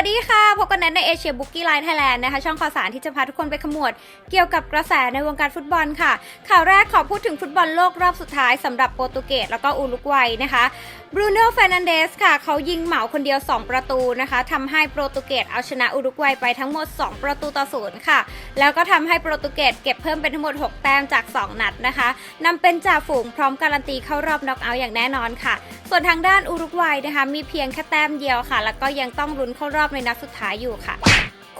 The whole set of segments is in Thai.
สดีค่ะ พบกันแนในเอเชียบุกกี้ไลน์ไทยแลนด์นะคะ ช่องข่าวสารที่จะพาทุกคนไปขมวด เกี่ยวกับกระแสในวงการฟุตบอลค่ะ ข่าวแรกขอพูดถึงฟุตบอลโลกรอบสุดท้ายสำหรับโปรตุเกสแล้วก็อุรุกวัยนะคะบรูโน่เฟรนันเดสค่ะ เขายิงเหมาคนเดียว 2 ประตูนะคะทำให้โปรตุเกสเอาชนะอุรุกวัยไปทั้งหมด 2 ประตูต่อศูนย์ค่ะ แล้วก็ทำให้โปรตุเกสเก็บเพิ่มเป็นทั้งหมด 6 แต้มจาก 2 นัดนะคะนำเป็นจ่าฝูงพร้อมการันตีเข้ารอบน็อกเอาท์อย่างแน่นอนค่ะ ส่วนทางด้านอุรุกวัยนะคะมีเพียงแค่แต้มเดียวค่ะ แล้วก็ยังต้องลุ้นเข้ารอบในนัดสุดท้ายอยู่ค่ะ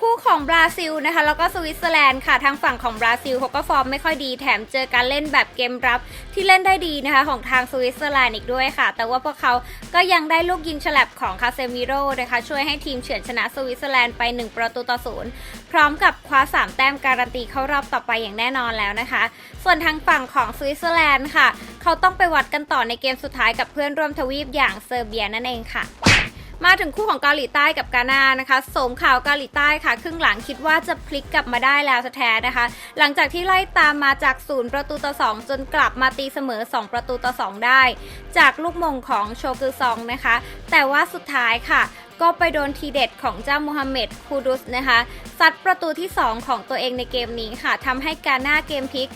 คู่ของบราซิลนะคะแล้วก็สวิตเซอร์แลนด์ค่ะทางฝั่งของบราซิลเขาก็ฟอร์มไม่ค่อยดีแถมเจอการเล่นแบบเกมรับที่เล่นได้ดีนะคะของทางสวิตเซอร์แลนด์อีกด้วยค่ะ แต่ว่าพวกเขาก็ยังได้ลูกยิงฉลับของคาเซมิโร่นะคะช่วยให้ทีมเฉือนชนะสวิตเซอร์แลนด์ไป 1 ประตูต่อศูนย์พร้อมกับคว้า 3 แต้มการันตีเข้ารอบต่อไปอย่างแน่นอนแล้วนะคะ ส่วนทางฝั่งของสวิตเซอร์แลนด์ค่ะเขาต้องไปวัดกันต่อในเกมสุดท้ายกับเพื่อนร่วมทวีปอย่างเซอร์เบียนั่นเองค่ะ มาถึงคู่ของเกาหลีใต้กับกานานะคะสมข่าวเกาหลีใต้ค่ะ ครึ่งหลังคิดว่าจะพลิกกลับมาได้แล้วแท้นะคะ หลังจากที่ไล่ตามมาจากศูนย์ประตูต่อ 2 จนกลับมาตีเสมอ 2 ประตูต่อ 2 ได้ จากลูกมงของโชกุซองนะคะ แต่ว่าสุดท้ายค่ะก็ไปโดนทีเด็ดของเจ้ามูฮัมเหม็ดคูดุสนะคะซัดประตูที่ 2 ของตัวเองในเกมนี้ค่ะทำให้กานาเกมพลิก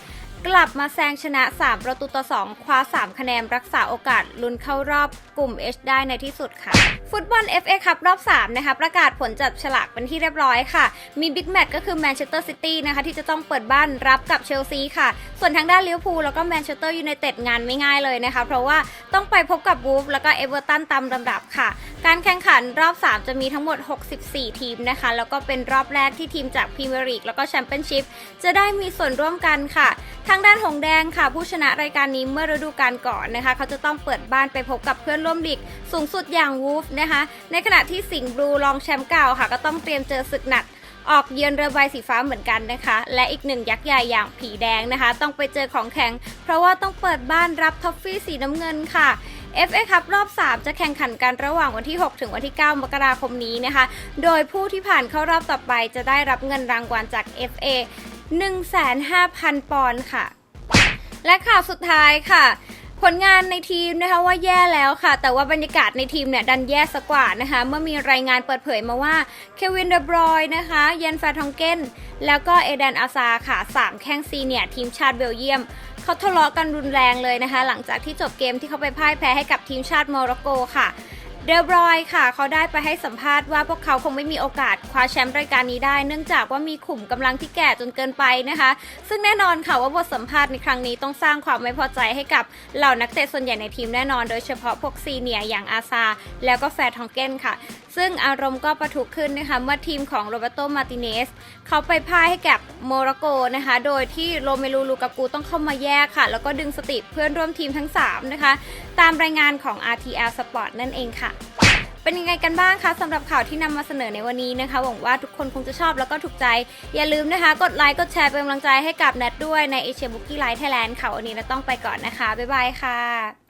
กลับมาแซงชนะ 3 ประตูต่อ 2 คว้า 3 คะแนนรักษาโอกาสลุ้นเข้ารอบกลุ่ม H ได้ในที่สุดค่ะ ฟุตบอล FA คัพรอบ 3 นะคะ ประกาศผลจับฉลากเป็นที่เรียบร้อยค่ะ มีบิ๊กแมตช์ก็คือแมนเชสเตอร์ซิตี้นะคะ ที่จะต้องเปิดบ้านรับกับเชลซีค่ะ ส่วนทางด้านลิเวอร์พูลแล้วก็แมนเชสเตอร์ยูไนเต็ดงานไม่ง่ายเลยนะคะ เพราะว่าต้องไปพบกับวูฟแล้วก็เอเวอร์ตันตามลำดับค่ะ การแข่งขันรอบ 3 จะมีทั้งหมด 64 ทีมนะคะ แล้วก็เป็นรอบแรกที่ทีมจากพรีเมียร์ลีกแล้วก็แชมเปี้ยนชิพจะได้มีส่วนร่วมกันค่ะ ทางด้านหงแดงค่ะ ผู้ชนะรายการนี้เมื่อฤดูกาลก่อนนะคะ เขาจะต้องเปิดบ้านไปพบกับเพื่อนร่วมลีกสูงสุดอย่างวูฟนะคะ ในขณะที่สิงห์บลูรองแชมป์เก่าค่ะ ก็ต้องเตรียมเจอศึกหนักออกเยือนเรือใบสีฟ้าเหมือนกันนะคะ และอีกหนึ่งยักษ์ใหญ่อย่างผีแดงนะคะ ต้องไปเจอของแข็ง เพราะว่าต้องเปิดบ้านรับท็อฟฟี่สีน้ำเงินค่ะ FA คัพรอบ 3 จะแข่งขันกันระหว่างวันที่ 6 ถึงวันที่ 9 มกราคมนี้นะคะ โดยผู้ที่ผ่านเข้ารอบต่อไปจะได้รับเงินรางวัลจาก FA 15,000 ปอนด์ค่ะ และข่าวสุดท้ายค่ะ ผลงานในทีมนะคะว่าแย่แล้วค่ะ แต่ว่าบรรยากาศในทีมเนี่ยดันแย่สกว่านะคะ เมื่อมีรายงานเปิดเผยมาว่าเควินเดบรอยนะคะเยนแฟร์ทองเกนแล้วก็เอเดนอาซาค่ะสามแข้งซีเนียทีมชาติเบลเยียมเขาทะเลาะกันรุนแรงเลยนะคะ หลังจากที่จบเกมที่เขาไปพ่ายแพ้ให้กับทีมชาติโมร็อกโกค่ะ เดบรอยค่ะ เขาได้ไปให้สัมภาษณ์ว่าพวกเขาคงไม่มีโอกาสคว้าแชมป์รายการนี้ได้ เนื่องจากว่ามีขุมกำลังที่แก่จนเกินไปนะคะ ซึ่งแน่นอนค่ะว่าบทสัมภาษณ์ในครั้งนี้ต้องสร้างความไม่พอใจให้กับเหล่านักเตะส่วนใหญ่ในทีมแน่นอน โดยเฉพาะพวกซีเนียอย่างอาซาแล้วก็แฟร์ทองเกนค่ะ ซึ่งอารมณ์ก็ประทุขึ้นนะคะเมื่อทีมของโรเบโตมาติเนสเขาไปพ่ายให้กับโมร็อกโกนะคะ โดยที่โรเมลูลูกากูต้องเข้ามาแยกค่ะ แล้วก็ดึงสติเพื่อนร่วมทีมทั้ง 3 นะคะ ตามรายงานของ RTL Sport นั่นเองค่ะเป็นยังไงกันบ้างคะสำหรับข่าวที่นำมาเสนอในวันนี้นะคะ หวังว่าทุกคนคงจะชอบแล้วก็ถูกใจ อย่าลืมนะคะ กดไลค์กดแชร์เป็นกำลังใจให้กับแนทด้วยในเอเชียบุกี้ไลท์ไทยแลนด์ค่ะวันนี้เราต้องไปก่อนนะคะบ๊ายบายค่ะ